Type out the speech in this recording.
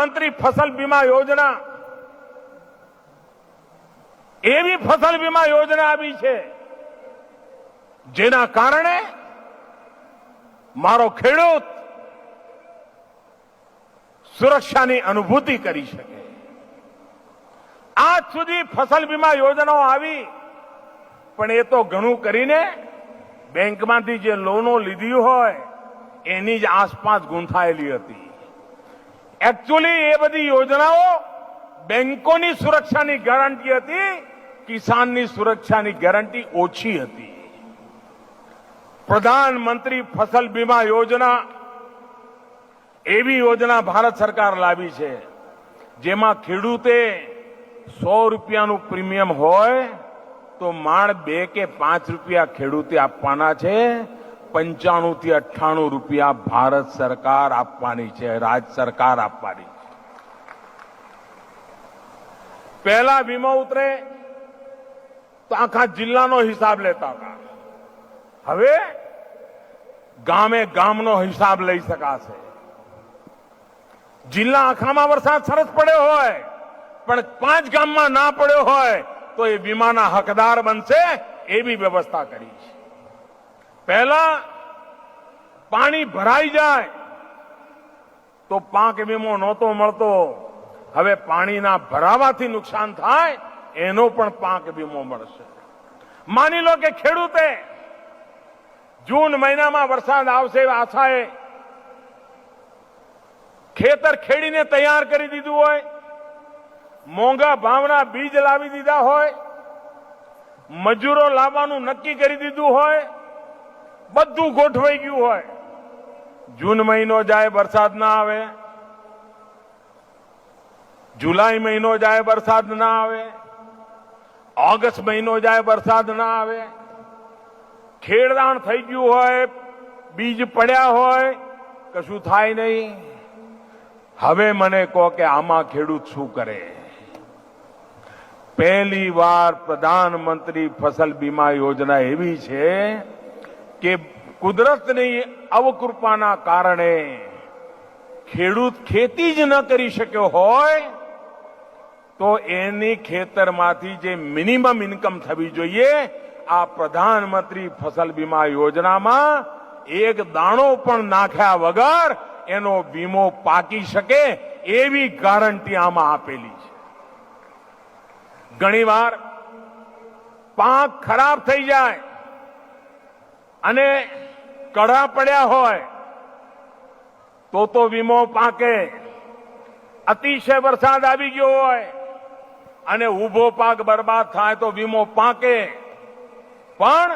પ્રધાનમંત્રી ફસલ બીમા યોજના. એવી ફસલ બીમા યોજના આવી છે, જેના કારણે મારો ખેડૂત સુરક્ષાની અનુભૂતિ કરી શકે. આજ સુધી ફસલ બીમા યોજનાઓ આવી, પણ એ તો ઘણું કરીને બેંકમાંથી જે લોનો લીધી હોય, એની જ આસપાસ ગૂંથાયેલી હતી. એકચ્યુઅલી એ બધી યોજનાઓ બેંકોની સુરક્ષાની ગેરંટી હતી, કિસાનની સુરક્ષાની ગેરંટી ઓછી હતી. પ્રધાનમંત્રી ફસલ બીમા યોજના એવી યોજના ભારત સરકાર લાવી છે, જેમાં ખેડૂતે સો રૂપિયાનું પ્રીમિયમ હોય, તો માણ બે કે પાંચ રૂપિયા ખેડૂતે આપવાના છે પંચાણું થી અઠ્ઠાણું રૂપિયા ભારત સરકાર આપવાની છે, રાજ્ય સરકાર આપવાની છે. પહેલા વીમો ઉતરે તો આખા જિલ્લાનો હિસાબ લેતા હતા. હવે ગામે ગામનો હિસાબ લઈ શકાશે. જિલ્લા આખામાં વરસાદ સરસ પડ્યો હોય, પણ પાંચ ગામમાં ના પડ્યો હોય તો એ વીમાના હકદાર બનશે એવી વ્યવસ્થા કરી છે. પહેલા પાણી ભરાઈ જાય તો પાક વીમો નહોતો મળતો. હવે પાણીના ભરાવાથી નુકસાન થાય, એનો પણ પાક વીમો મળશે. માની લો કે ખેડૂતે જૂન મહિનામાં વરસાદ આવશે એવી આશાએ ખેતર ખેડીને તૈયાર કરી દીધું હોય, મોંઘા ભાવના બીજ લાવી દીધા હોય, મજૂરો લાવવાનું નક્કી કરી દીધું હોય બધું ગોઠવાઈ ગયું હોય. જૂન મહિનો જાય વરસાદ ના આવે. જુલાઈ મહિનો જાય વરસાદ ના આવે. ઓગસ્ટ મહિનો જાય વરસાદ ના આવે. ખેડદાણ થઈ ગયું હોય, બીજ પડ્યા હોય, કશું થાય નહીં. હવે મને કહો કે આમાં ખેડૂત શું કરે? પહેલી વાર પ્રધાનમંત્રી ફસલ બીમા યોજના એવી છે કે કુદરતની અવકૃપાના કારણે ખેડૂત ખેતી જ ન કરી શક્યો હોય, તો એની ખેતરમાંથી જે મિનિમમ ઇન્કમ થવી જોઈએ, આ પ્રધાનમંત્રી ફસલ બીમા યોજનામાં એક દાણો પણ નાખ્યા વગર એનો વીમો પાકી શકે એવી ગારંટી આમાં આપેલી છે. ઘણીવાર પાક ખરાબ થઈ જાય અને કડા પડ્યા હોય, તો તો વીમો પાકે. અતિશય વરસાદ આવી ગયો હોય અને ઊભો પાક બરબાદ થાય તો વીમો પાકે. પણ